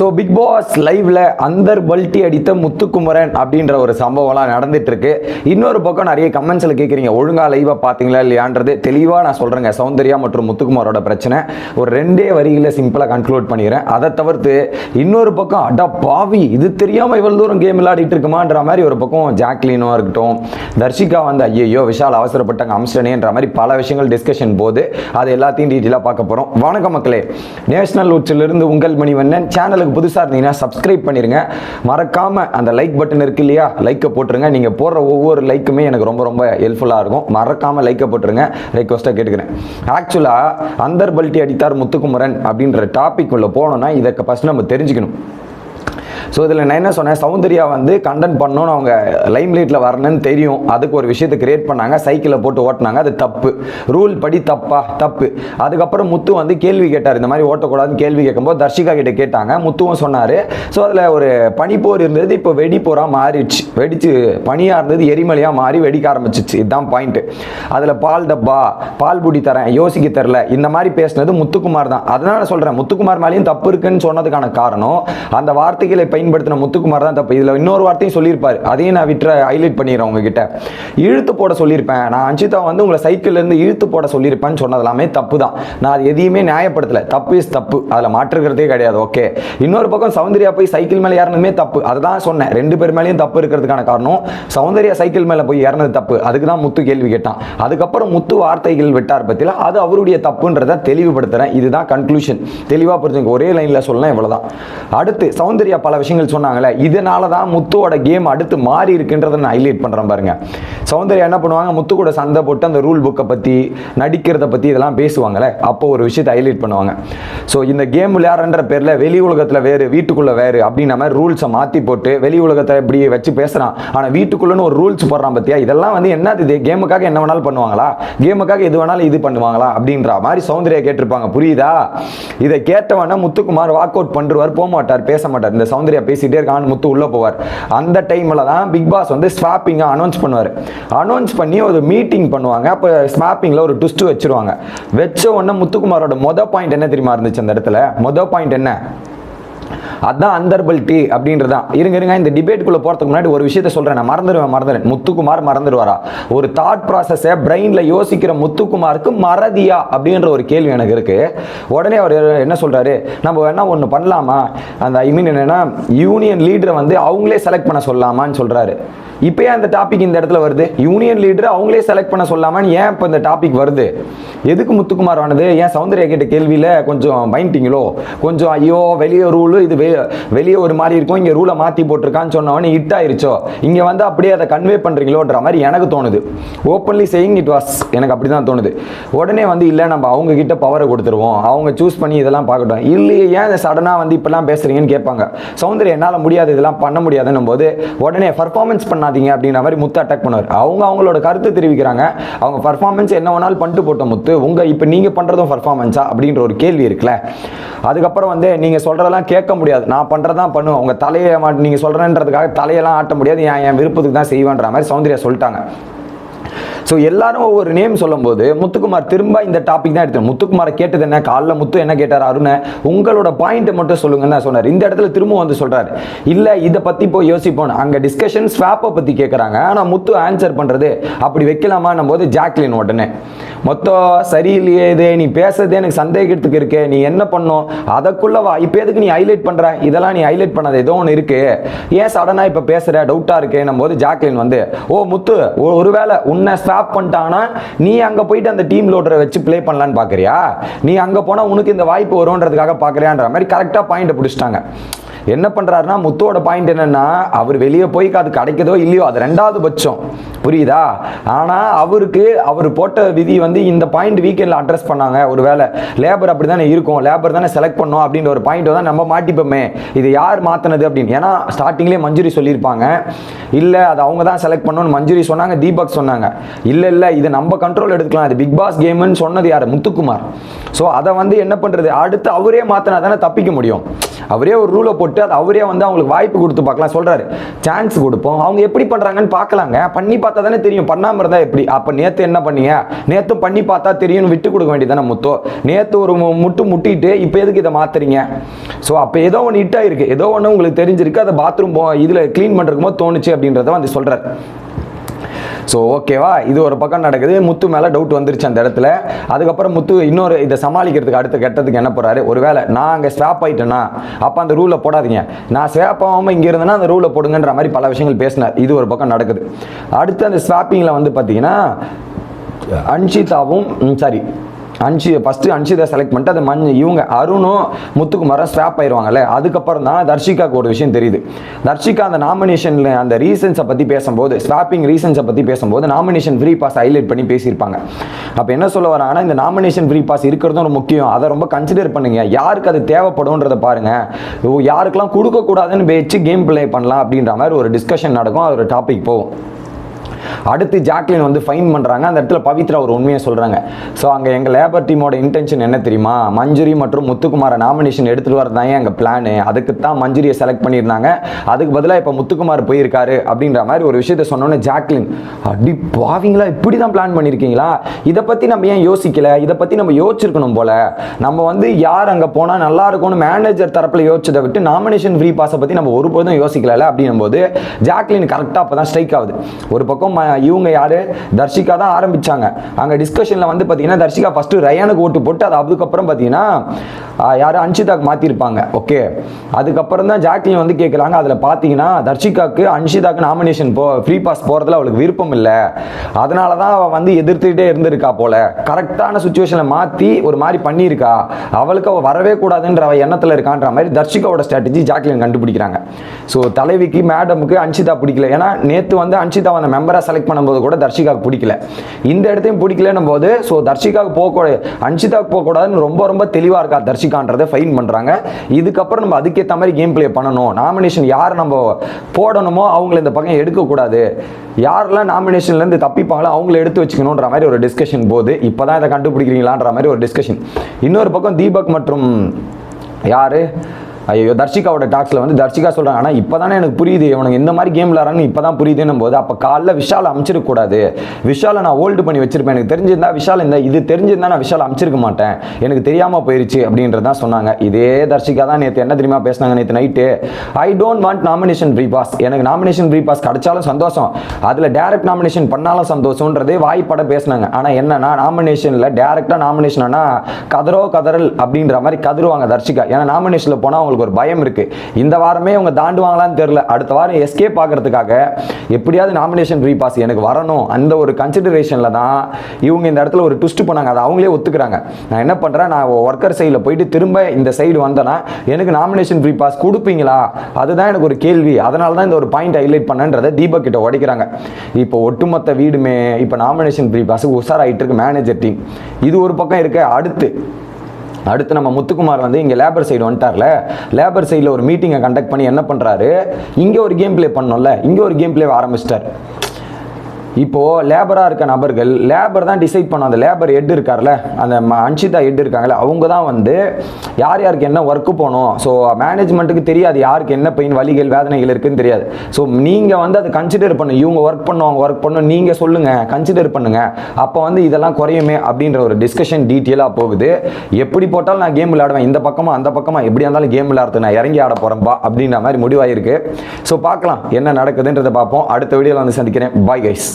So big pass லைவ்ல அந்தர் பல்ட்டி அடித்த முத்துக்குமரன் அப்படின்ற ஒரு சம்பவம்லாம் நடந்துட்டு இருக்கு இன்னொரு பக்கம் நிறைய கமெண்ட்ஸில் கேட்குறீங்க ஒழுங்கா லைவை பார்த்தீங்களா இல்லையான்றது? தெளிவாக நான் சொல்கிறேங்க சௌந்தர்யா மற்றும் முத்துக்குமாரோட பிரச்சனை. ஒரு ரெண்டே வரிகளில் சிம்பிளாக கன்க்ளூட் பண்ணிடுறேன். அதை தவிர்த்து இன்னொரு பக்கம் அடா பாவி இது தெரியாமல் இவ்வளோ தூரம் கேம் விளையாடிட்டு இருக்குமான்ற மாதிரி ஒரு பக்கம் ஜாக்லினோ இருக்கட்டும் தர்ஷிகா வந்து ஐயோ விஷால் அவசரப்பட்டாங்க அம்சனேன்ற மாதிரி பல விஷயங்கள் டிஸ்கஷன் போது அது எல்லாத்தையும் டீட்டெயிலாக பார்க்க போகிறோம் வணக்கம் மக்களே நேஷனல் உச்சிலிருந்து உங்கள் மணிவண்ணன் சேனலுக்கு புதுசாக இருந்தீங்கன்னா சப்ஸ்கிரைப் பண்ணிடுங்க மறக்காமல் அந்த லைக் பட்டன் இருக்கு இல்லையா? லைக்கை போட்டுருங்க. நீங்கள் போடுற ஒவ்வொரு லைக்குமே எனக்கு ரொம்ப ரொம்ப ஹெல்ப்ஃபுல்லாக இருக்கும். மறக்காமல் லைக்கை போட்டுருங்க. ரெக்வஸ்ட்டாக கேட்டுக்கிறேன். ஆக்சுவலாக அந்தர் பல்ட்டி அடித்தார் முத்துக்குமரன் அப்படின்ற டாபிக் உள்ள போனோம்னா இதை ஃபஸ்ட் நம்ம தெரிஞ்சுக்கணும். ஸோ இதில் நான் என்ன சொன்னேன்? சௌந்தர்யா வந்து கண்டென்ட் பண்ணணும்னு அவங்க லைம் லைட்டில் வரணும்னு தெரியும். அதுக்கு ஒரு விஷயத்தை கிரியேட் பண்ணாங்க. சைக்கிளை போட்டு ஓட்டினாங்க. அது தப்பு. ரூல் படி தப்பா? தப்பு. அதுக்கப்புறம் முத்து வந்து கேள்வி கேட்டார். இந்த மாதிரி ஓட்டக்கூடாதுன்னு கேள்வி கேட்கும்போது தர்ஷிகா கிட்ட கேட்டாங்க. முத்துவும் சொன்னார். ஸோ அதில் ஒரு பனிப்போர் இருந்தது. இப்போ வெடிப்போராக மாறிடுச்சு. வெடிச்சு பனியாக இருந்தது. எரிமலையாக மாறி வெடிக்க ஆரம்பிச்சிச்சு. இதுதான் பாயிண்ட்டு அதில் பால் டப்பா பால் புடி தரேன். யோசிக்க தெரில இந்த மாதிரி பேசினது முத்துக்குமார் தான். அதனால நான் சொல்கிறேன் முத்துக்குமார் மேலேயும் தப்பு இருக்குன்னு சொன்னதுக்கான காரணம் அந்த வார்த்தைகளை பயன்படுத்தின முத்துக்குமார் தான் தப்பு. இதில் இன்னொரு வார்த்தையும் சொல்லியிருப்பார். அதையும் நான் விட்டுற ஹைலைட் பண்ணிடுறேன் உங்ககிட்ட. இழுத்து போட சொல்லியிருப்பேன். நான் அஞ்சிதா வந்து உங்களை சைக்கிள்லேருந்து இழுத்து போட சொல்லியிருப்பேன்னு சொன்னதெல்லாமே தப்பு தான் நான் அது எதையுமே நியாயப்படுத்தலை. தப்பு இஸ் தப்பு. அதில் மாற்றுக்கிறதே கிடையாது. ஓகே இன்னொரு பக்கம் சௌந்தர்யா போய் சைக்கிள் மேலே ஏறினதுமே தப்பு. அதுதான் சொன்னேன். ரெண்டு பேர் மேலேயும் தப்பு இருக்கிறதுக்கான காரணம் சௌந்தர்யா சைக்கிள் மேலே போய் ஏறினது தப்பு. அதுக்கு தான் முத்து கேள்வி கேட்டான். அதுக்கப்புறம் முத்து வார்த்தைகள் விட்டார் பற்றியில் அது அவருடைய தப்புன்றதை தெளிவுபடுத்துகிறேன் இதுதான் கன்க்ளூஷன் தெளிவாக புரிஞ்சுங்க. ஒரே லைனில் சொல்லலாம் இவ்வளோதான் அடுத்து சௌந்தர்யா பல விஷயங்கள் சொன்னாங்கல்ல இதனால தான் முத்துவோட கேம் அடுத்து மாறி இருக்குன்றதை நான் ஹைலைட் பண்ணுறேன் பாருங்க. சௌந்தர்யா என்ன பண்ணுவாங்க முத்து கூட சண்டை போட்டு அந்த ரூல் புக்கை பற்றி நடிக்கிறத பற்றி இதெல்லாம் பேசுவாங்கல்ல அப்போ ஒரு விஷயத்தை ஹைலைட் பண்ணுவாங்க. ஸோ இந்த கேம் விளையாடுற பேரில் வெளி உலகத்தில் வேறு வீட்டுக்குள்ளே வேறு அப்படின்ன மாதிரி ரூல்ஸை மாற்றி போட்டு வெளி உலகத்தை இப்படி வச்சு பேசுகிறான் ஆனால் வீட்டுக்குள்ளேன்னு ஒரு ரூல்ஸ் போடுறான் பற்றியா இதெல்லாம் வந்து என்ன இது? கேமுக்காக என்ன வேணாலும் பண்ணுவாங்களா? கேமுக்காக எது வேணாலும் இது பண்ணுவாங்களா? அப்படின்ற மாதிரி சௌந்தர்யா கேட்டிருப்பாங்க. புரியுதா? இதை கேட்டவன முத்துக்குமார் வாக் அவுட் பண்ணுவார் போக மாட்டார் பேச மாட்டார் இந்த சௌந்தர்யா பேசிட்டே இருக்கான்னு முத்து உள்ளே போவார். அந்த டைமில் தான் பிக் பாஸ் வந்து ஸ்வாப்பிங்காக அனௌன்ஸ் பண்ணுவார். அனௌன்ஸ் பண்ணி ஒரு மீட்டிங் பண்ணுவாங்க. அப்போ ஸ்வாப்பிங்கில் ஒரு ட்விஸ்ட்டு வச்சிருவாங்க. வச்ச உடனே முத்துக்குமாரோட மொத பாயிண்ட் என்ன தெரியுமா இருந்துச்சு அந்த இடத்துல? மொதல் பாயிண்ட் என்ன? அதுதான் அந்தர்பல் டி அப்படின்றதான் இருங்க இருங்க இந்த டிபேட்டுக்குள்ளே போகிறதுக்கு முன்னாடி ஒரு விஷயத்த சொல்கிறேன் நான் மறந்துடுவேன் மறந்துடுறேன் முத்துக்குமார் மறந்துடுவாரா? ஒரு தாட் ப்ராசஸை பிரெயினில் யோசிக்கிற முத்துக்குமாருக்கு மறதியா அப்படின்ற ஒரு கேள்வி எனக்கு இருக்குது உடனே அவர் என்ன சொல்கிறாரு நம்ம வேணா ஒன்று பண்ணலாமா? அந்த ஐ மீன் என்னென்னா யூனியன் லீடரை வந்து அவங்களே செலக்ட் பண்ண சொல்லலாமான்னு சொல்கிறாரு இப்போ ஏன் அந்த டாபிக் இந்த இடத்துல வருது? யூனியன் லீடர் அவங்களே செலக்ட் பண்ண சொல்லாமான்னு ஏன் இப்போ இந்த டாபிக் வருது? எதுக்கு முத்துக்குமார் ஆனது? ஏன் சௌந்தர்யா கேட்ட கேள்வியில் கொஞ்சம் பயன்ட்டிங்களோ கொஞ்சம் ஐயோ வெளியே ரூலு இது வெளியே ஒரு மாதிரி இருக்கும் இங்கே ரூலை மாற்றி போட்டிருக்கான்னு சொன்னவொடனே ஹிட் ஆயிருச்சோ? இங்கே வந்து அப்படியே அதை கன்வே பண்ணுறீங்களோன்ற மாதிரி எனக்கு தோணுது. ஓப்பன்லி சேயிங் இட் வாஸ் எனக்கு அப்படி தான் தோணுது. உடனே வந்து இல்லை நம்ம அவங்க கிட்ட பவரை கொடுத்துருவோம். அவங்க சூஸ் பண்ணி இதெல்லாம் பார்க்கட்டும். இல்லையே ஏன் சடனாக வந்து இப்பெல்லாம் பேசுறீங்கன்னு கேட்பாங்க. சௌந்தர்யா என்னால் முடியாது இதெல்லாம் பண்ண முடியாதுன்னும் போது உடனே பர்ஃபார்மன்ஸ் பண்ணாதீங்க அப்படின்ற மாதிரி முத்து அட்டாக் பண்ணுவார். அவங்க அவங்களோட கருத்து தெரிவிக்கிறாங்க. அவங்க பர்ஃபார்மன்ஸ் என்ன வேணாலும் பண்ணிட்டு போட்ட முத்து. உங்க இப்போ நீங்கள் பண்ணுறதும் பர்ஃபார்மன்ஸா அப்படின்ற ஒரு கேள்வி இருக்குல்ல. அதுக்கப்புறம் வந்து நீங்கள் சொல்கிறதெல்லாம் கேட்க முடியாது. நான் பண்ணுறதான் பண்ணுவேன். உங்கள் தலையை மாட்டி நீங்கள் சொல்கிறேன்றதுக்காக தலையெல்லாம் ஆட்ட முடியாது. என் என் விருப்பத்துக்கு தான் செய்வேன்ற மாதிரி சௌந்தர்யா சொல்லிட்டாங்க. ஸோ எல்லாரும் ஒவ்வொரு நேம் சொல்லும்போது முத்துக்குமார் திரும்ப இந்த டாபிக் தான் எடுத்து முத்துக்குமாரை கேட்டது என்ன? காலைல முத்து என்ன கேட்டார்? அருணை உங்களோட பாயிண்ட்டை மட்டும் சொல்லுங்கன்னு தான் சொன்னார். இந்த இடத்துல திரும்ப வந்து சொல்கிறார் இல்லை இதை பற்றி போய் யோசிப்போம் அங்கே டிஸ்கஷன் ஸ்வாப்பை பற்றி கேட்குறாங்க ஆனால் முத்து ஆன்சர் பண்ணுறது அப்படி வைக்கலாமான்னும் போது ஜாக்லின் உடனே. மொத்தம் சரியில்லையே இது நீ பேசுறதே எனக்கு சந்தேகத்துக்கு இருக்கே. நீ என்ன பண்ணும் அதுக்குள்ள வா. இப்போ எதுக்கு நீ ஹைலைட் பண்ற? இதெல்லாம் நீ ஹைலைட் பண்ணது. ஏதோ ஒன்று இருக்கு. ஏன் சடனா இப்போ பேசுற? டவுட்டா இருக்கேன்னும் போது ஜாக்லின் வந்து ஓ முத்து ஒருவேளை உன்னை ஸ்டாப் பண்ணிட்டாங்கன்னா நீ அங்கே போயிட்டு அந்த டீம் லோடரை வச்சு ப்ளே பண்ணலான்னு பார்க்குறியா நீ அங்கே போனால் உனக்கு இந்த வாய்ப்பு வரும்ன்றதுக்காக பார்க்குறியான்ற மாதிரி கரெக்டாக பாயிண்ட் பிடிச்சிட்டாங்க. என்ன பண்ணுறாருன்னா முத்துவோட பாயிண்ட் என்னன்னா அவர் வெளியே போய் அது கிடைக்குதோ இல்லையோ அது ரெண்டாவது பட்சம். புரியுதா? ஆனா அவருக்கு அவர் போட்ட விதி வந்து இந்த பாயிண்ட் வீக்கெண்ட்ல அட்ரஸ் பண்ணாங்க. ஒரு வேளை லேபர் அப்படி தானே இருக்கும் லேபர் தானே செலக்ட் பண்ணோம் அப்படின்ற ஒரு பாயிண்ட் தான் நம்ம மாட்டிப்போமே. இது யார் மாத்தினது அப்படின்னு. ஏன்னா ஸ்டார்டிங்லேயே மஞ்சுரி சொல்லியிருப்பாங்க. இல்லை அது அவங்க தான் செலக்ட் பண்ணணும்னு மஞ்சுரி சொன்னாங்க தீபக் சொன்னாங்க. இல்லை இல்லை இது நம்ம கண்ட்ரோல் எடுத்துக்கலாம். இது பிக் பாஸ் கேம்னு சொன்னது யார்? முத்துக்குமார். ஸோ அதை வந்து என்ன பண்றது? அடுத்து அவரே மாத்தினா தானே தப்பிக்க முடியும். அவரே ஒரு ரூலை போட்டு அது அவரே வந்து அவங்களுக்கு வாய்ப்பு கொடுத்து பார்க்கலாம். சொல்கிறாரு சான்ஸ் கொடுப்போம். அவங்க எப்படி பண்ணுறாங்கன்னு பார்க்கலாங்க. பண்ணி பார்த்தா தானே தெரியும். பண்ணாமல் இருந்தால் எப்படி? அப்போ நேற்று என்ன பண்ணீங்க? நேற்று பண்ணி பார்த்தா தெரியும்னு விட்டு கொடுக்க வேண்டியதானே முத்தோ? நேற்று ஒரு மு- முட்டு முட்டிட்டு இப்போ எதுக்கு இதை மாத்துறீங்க? ஸோ அப்போ ஏதோ ஒன்று ஹிட் இருக்குது ஏதோ ஒன்று உங்களுக்கு தெரிஞ்சிருக்கு. அதை பாத்ரூம் போ இதில் க்ளீன் பண்ணுறதுக்கு போது தோணுச்சு அப்படின்றத வந்து சொல்கிறார் ஸோ ஓகேவா இது ஒரு பக்கம் நடக்குது. முத்து மேலே டவுட் வந்துருச்சு அந்த இடத்துல. அதுக்கப்புறம் முத்து இன்னொரு இதை சமாளிக்கிறதுக்கு அடுத்த கட்டத்துக்கு என்ன போறாரு? ஒருவேளை நான் அங்கே ஸ்வாப் ஆகிட்டேன்னா அப்போ அந்த ரூலை போடாதீங்க. நான் ஸ்வாப் ஆகாமல் இங்கே இருந்தேன்னா அந்த ரூலை போடுங்கன்ற மாதிரி பல விஷயங்கள் பேசினார். இது ஒரு பக்கம் நடக்குது. அடுத்து அந்த ஸ்வாப்பிங்கில் வந்து பார்த்தீங்கன்னா அன்ஷிதாவும் sorry Anshi first Anshitha select பண்ணிட்டு அது மண் இவங்க அருணும் முத்துக்குமாரும் ஸ்வாப் ஆயிடுவாங்கல்ல அதுக்கப்புறம் தான் தர்ஷிகாவுக்கு ஒரு விஷயம் தெரியுது. தர்ஷிகா அந்த நாமினேஷனில் அந்த ரீசன்ஸை பற்றி பேசும்போது ஸ்வாப்பிங் ரீசன்ஸை பற்றி பேசும்போது நாமினேஷன் ஃப்ரீ பாஸ் ஹைலைட் பண்ணி பேசியிருப்பாங்க. அப்போ என்ன சொல்ல வராங்கன்னா இந்த நாமினேஷன் ஃப்ரீ பாஸ் இருக்கிறதும் ரொம்ப முக்கியம். அதை ரொம்ப கன்சிடர் பண்ணுங்க. யாருக்கு அது தேவைப்படும்ன்றத பாருங்க. ஓ, யாருக்கெல்லாம் கொடுக்கக்கூடாதுன்னு வச்சு கேம் பிளே பண்ணலாம் அப்படின்ற மாதிரி ஒரு டிஸ்கஷன் நடக்கும். அது ஒரு டாபிக் போகும். அடுத்து ஜாக்லின் வந்து ஃபைன் பண்ணுறாங்க அந்த இடத்துல பவித்ரா ஒரு உண்மையை சொல்கிறாங்க ஸோ அங்கே எங்கள் லேபர் டீமோட இன்டென்ஷன் என்ன தெரியுமா? மஞ்சுரி மற்றும் முத்துக்குமாரை நாமினேஷன் எடுத்துகிட்டு வரதான் எங்கள் பிளானு அதுக்கு தான் மஞ்சுரியை செலக்ட் பண்ணியிருந்தாங்க. அதுக்கு பதிலாக இப்போ முத்துக்குமார் போயிருக்காரு அப்படின்ற மாதிரி ஒரு விஷயத்த சொன்னோன்னே ஜாக்லின் அப்படி பாவிங்களா இப்படி தான் பிளான் பண்ணியிருக்கீங்களா இதை பற்றி நம்ம ஏன் யோசிக்கல? இதை பற்றி நம்ம யோசிச்சிருக்கணும் போல. நம்ம வந்து யார் அங்கே போனால் நல்லா இருக்கும்னு மேனேஜர் தரப்பில் யோசிச்சதை விட்டு நாமினேஷன் ஃப்ரீ பாஸை பற்றி நம்ம ஒருபோதும் யோசிக்கல அப்படின்னும் போது ஜாக்லின் கரெக்டாக அப்போ தான் ஸ்ட்ரைக் ஆகுது. ஒரு பக்கம் ம- இவங்க யாரு? தர்ஷிகா தான் ஆரம்பிச்சாங்க. அங்கே டிஸ்கஷனில் வந்து பார்த்தீங்கன்னா தர்ஷிகா ஃபஸ்ட்டு ரயானுக்கு ஓட்டு போட்டு அது அதுக்கப்புறம் பார்த்தீங்கன்னா ஆஹ், யாரு அன்ஷிதாக்கு மாற்றிருப்பாங்க ஓகே அதுக்கப்புறம் தான் ஜாக்லின் வந்து கேட்குறாங்க அதில் பார்த்தீங்கன்னா தர்ஷிகாக்கு அன்ஷிதாக்கு நாமினேஷன் போ ஃப்ரீ பாஸ் போகிறதுல அவளுக்கு விருப்பம் இல்லை. அதனால தான் அவள் வந்து எதிர்த்துக்கிட்டே இருந்திருக்கா போல. கரெக்டான சுச்சுவேஷனில் மாற்றி ஒரு மாதிரி பண்ணியிருக்கா. அவளுக்கு அவள் வரவே கூடாதுன்ற அவ எண்ணத்தில் இருக்கான்ற மாதிரி தர்ஷிகாவோட ஸ்ட்ராட்டஜி ஜாக்லின் கண்டுபிடிக்கிறாங்க. ஸோ தலைவிக்கு மேடமுக்கு அன்ஷிதா பிடிக்கல. ஏன்னா நேற்று வந்து அன்ஷிதா அந்த மெம்பராக செலக்ட் பண்ணும்போது கூட தர்ஷிகாவுக்கு பிடிக்கல. இந்த இடத்தையும் பிடிக்கலன்னும் போது ஸோ தர்ஷிகாவுக்கு போகக்கூடாது அன்ஷிதாவுக்கு போகக்கூடாதுன்னு ரொம்ப ரொம்ப தெளிவாக இருக்கா தர்ஷிகான்றதை ஃபைன் பண்ணுறாங்க இதுக்கப்புறம் நம்ம அதுக்கேற்ற மாதிரி கேம் ப்ளே பண்ணணும். நாமினேஷன் யார் நம்ம போடணுமோ அவங்கள இந்த பக்கம் எடுக்கக்கூடாது. யாரெல்லாம் நாமினேஷன்லேருந்து தப்பிப்பாங்களோ அவங்கள எடுத்து வச்சுக்கணுன்ற மாதிரி ஒரு டிஸ்கஷன் போகுது. இப்போ தான் இதை கண்டுபிடிக்கிறீங்களான்ற மாதிரி ஒரு டிஸ்கஷன் இன்னொரு பக்கம் தீபக் மற்றும் யார்? ஐயோ தர்ஷிகாவோட டாக்ஸில் வந்து தர்ஷிகா சொல்கிறாங்க ஆனால் இப்போ தானே எனக்கு புரியுது இவனுக்கு இந்த மாதிரி கேம் விளாட்றான்னு இப்போ தான் புரியுதுன்னும் போது அப்போ காலைல விஷால் அமைச்சிருக்கக்கூடாது விஷாலை நான் ஹோல்டு பண்ணி வச்சிருப்பேன். எனக்கு தெரிஞ்சிருந்தா விஷால் இந்த இது தெரிஞ்சிருந்தா நான் விஷால் அமைச்சிருக்க மாட்டேன். எனக்கு தெரியாமல் போயிருச்சு அப்படின்றதான் சொன்னாங்க. இதே தர்ஷிகா தான் நேற்று என்ன தெரியுமா பேசினாங்க நேற்று night I don't want nomination free pass எனக்கு நாமினேஷன் ப்ரீ பாஸ் கிடைச்சாலும் சந்தோஷம். அதில் டேரக்ட் நாமினேஷன் பண்ணாலும் சந்தோஷம்ன்றதே வாய்ப்பட பேசினாங்க. ஆனால் என்னன்னா நாமினேஷனில் டேரெக்டாக நாமினேஷன் ஆனால் கதரோ கதறல் அப்படின்ற மாதிரி கதருவாங்க தர்ஷிகா. ஏன்னா நாமினேஷனில் போனால் அவங்களுக்கு ஒரு பயம் இருக்கு. இந்த வாரமே அவங்க தாண்டுவாங்களான்னு தெரியல. அடுத்த வாரம் எஸ்கேப் ஆகிறதுக்காக எப்படியாவது நாமினேஷன் ரீபாஸ் எனக்கு வரணும். அந்த ஒரு கன்சிடரேஷனில் தான் இவங்க இந்த இடத்துல ஒரு ட்விஸ்ட் பண்ணாங்க. அதை அவங்களே ஒத்துக்கிறாங்க. நான் என்ன பண்ணுறேன் நான் ஒர்க்கர் சைடில் போயிட்டு திரும்ப இந்த சைடு வந்தேன்னா எனக்கு நாமினேஷன் ஃப்ரீ பாஸ் கொடுப்பீங்களா? அதுதான் எனக்கு ஒரு கேள்வி. அதனால தான் இந்த ஒரு பாயிண்ட் ஹைலைட் பண்ணன்றதை தீபக் கிட்ட உடைக்கிறாங்க. இப்போ ஒட்டுமொத்த வீடுமே இப்போ நாமினேஷன் ஃப்ரீ பாஸ் உஷாராயிட்டு இருக்கு மேனேஜர் டீம் இது ஒரு பக்கம் இருக்க. அடுத்து அடுத்து நம்ம முத்துக்குமார் வந்து இங்கே லேபர் சைடு வந்துட்டார்ல. லேபர் சைடில் ஒரு மீட்டிங்கை கண்டக்ட் பண்ணி என்ன பண்ணுறாரு இங்கே ஒரு கேம் ப்ளே பண்ணோம்ல இங்கே ஒரு கேம் ப்ளே ஆரம்பிச்சிட்டார். இப்போது லேபராக இருக்க நபர்கள் லேபர் தான் டிசைட் பண்ணும். அந்த லேபர் ஹெட் இருக்கார்ல அந்த ம- அன்ஷிதா ஹெட் இருக்காங்களே அவங்க தான் வந்து யார் யாருக்கு என்ன ஒர்க்கு போகணும். ஸோ மேனேஜ்மெண்ட்டுக்கு தெரியாது யாருக்கு என்ன பெயின் வலிகள் வேதனைகள் இருக்குன்னு தெரியாது. ஸோ நீங்கள் வந்து அதை கன்சிடர் பண்ணு. இவங்க ஒர்க் பண்ணுவாங்க ஒர்க் பண்ணும். நீங்கள் சொல்லுங்கள் கன்சிடர் பண்ணுங்கள் அப்போ வந்து இதெல்லாம் குறையுமே அப்படின்ற ஒரு டிஸ்கஷன் டீட்டெயிலாக போகுது. எப்படி போட்டாலும் நான் கேம் விளையாடுவேன். இந்த பக்கமாக அந்த பக்கமாக எப்படியா இருந்தாலும் கேம் விளையாடுறது நான் இறங்கி ஆட போகிறேன்பா அப்படின்ற மாதிரி முடிவாயிருக்கு. ஸோ பார்க்கலாம் என்ன நடக்குதுன்றதை பார்ப்போம். அடுத்த வீடியோவில் வந்து சந்திக்கிறேன். Bye guys